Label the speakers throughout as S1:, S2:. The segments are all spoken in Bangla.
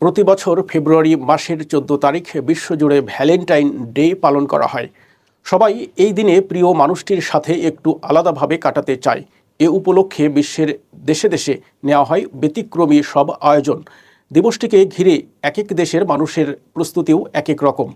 S1: প্রতি বছর ফেব্রুয়ারি মাসের চোদ্দ তারিখ বিশ্বজুড়ে ভ্যালেন্টাইন ডে পালন করা হয়। সবাই এই দিনে প্রিয় মানুষটির সাথে একটু আলাদাভাবে কাটাতে চায়। এ উপলক্ষে বিশ্বের দেশে দেশে নেওয়া হয় ব্যতিক্রমী সব আয়োজন। দিবসটিকে ঘিরে এক এক দেশের মানুষের প্রস্তুতিও এক এক রকম।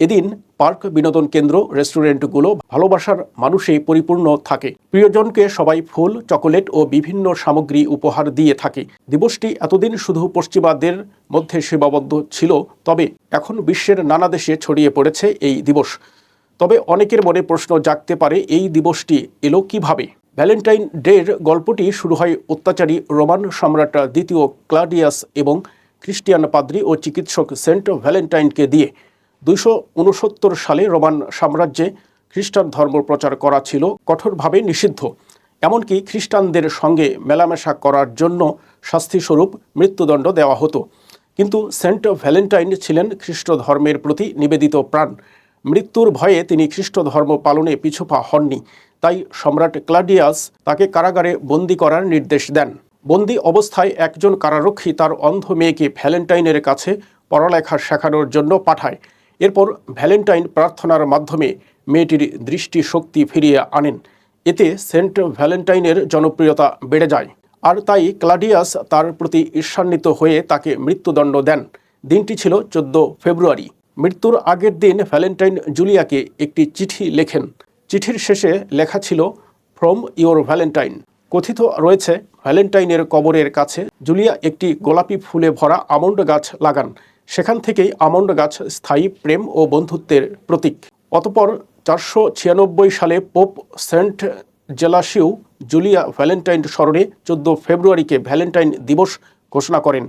S1: এদিন পার্ক বিনোদন কেন্দ্র রেস্টুরেন্টগুলো ভালোবাসার মানুষে পরিপূর্ণ থাকে। প্রিয়জনকে সবাই ফুল, চকোলেট ও বিভিন্ন সামগ্রী উপহার দিয়ে থাকে। দিবসটি এতদিন শুধু পশ্চিমাদের মধ্যে সীমাবদ্ধ ছিল, তবে এখন বিশ্বের নানা দেশে ছড়িয়ে পড়েছে এই দিবস। তবে অনেকের মনে প্রশ্ন জাগতে পারে, এই দিবসটি এলো কীভাবে? ভ্যালেন্টাইন ডের গল্পটি শুরু হয় অত্যাচারী রোমান সম্রাট দ্বিতীয় ক্লাডিয়াস এবং খ্রিস্টিয়ান পাদ্রী ও চিকিৎসক সেন্ট ভ্যালেন্টাইনকে দিয়ে। দুইশো উনসত্তর সালে রোমান সাম্রাজ্যে খ্রিস্টান ধর্ম প্রচার করা ছিল কঠোরভাবে নিষিদ্ধ। এমনকি খ্রিস্টানদের সঙ্গে মেলামেশা করার জন্য শাস্তিস্বরূপ মৃত্যুদণ্ড দেওয়া হতো। কিন্তু সেন্ট ভ্যালেন্টাইন ছিলেন খ্রিস্ট ধর্মের প্রতি নিবেদিত প্রাণ। মৃত্যুর ভয়ে তিনি খ্রিস্ট ধর্ম পালনে পিছুপা হননি। তাই সম্রাট ক্লাডিয়াস তাকে কারাগারে বন্দি করার নির্দেশ দেন। বন্দি অবস্থায় একজন কারারক্ষী তার অন্ধ মেয়েকে ভ্যালেন্টাইনের কাছে পড়ালেখা শেখানোর জন্য পাঠায়। এরপর ভ্যালেন্টাইন প্রার্থনার মাধ্যমে মেয়েটির দৃষ্টি শক্তি ফিরিয়ে আনেন। এতে সেন্ট ভ্যালেন্টাইনের জনপ্রিয়তা বেড়ে যায়। আর তাই ক্লাডিয়াস তার প্রতি ঈর্ষান্বিত হয়ে তাকে মৃত্যুদণ্ড দেন। দিনটি ছিল চোদ্দ ফেব্রুয়ারি। মৃত্যুর আগের দিন ভ্যালেন্টাইন জুলিয়াকে একটি চিঠি লেখেন। চিঠির শেষে লেখা ছিল, ফ্রম ইওর ভ্যালেন্টাইন। কথিত রয়েছে, ভ্যালেন্টাইনের কবরের কাছে জুলিয়া একটি গোলাপি ফুলে ভরা আমন্ড গাছ লাগান। সেখান থেকেই আমন্ড গাছ স্থায়ী প্রেম ও বন্ধুত্বের প্রতীক। অতপর চারশো ছিয়ানব্বই সালে pope saint Gelasius Julia Valentine স্মরণে চোদ্দ ফেব্রুয়ারিকে ভ্যালেন্টাইন দিবস ঘোষণা করেন।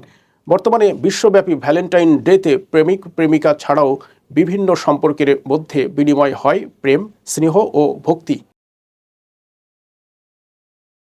S1: বর্তমানে বিশ্বব্যাপী ভ্যালেন্টাইন ডেতে প্রেমিক প্রেমিকা ছাড়াও বিভিন্ন সম্পর্কের মধ্যে বিনিময় হয় প্রেম, স্নেহ ও ভক্তি।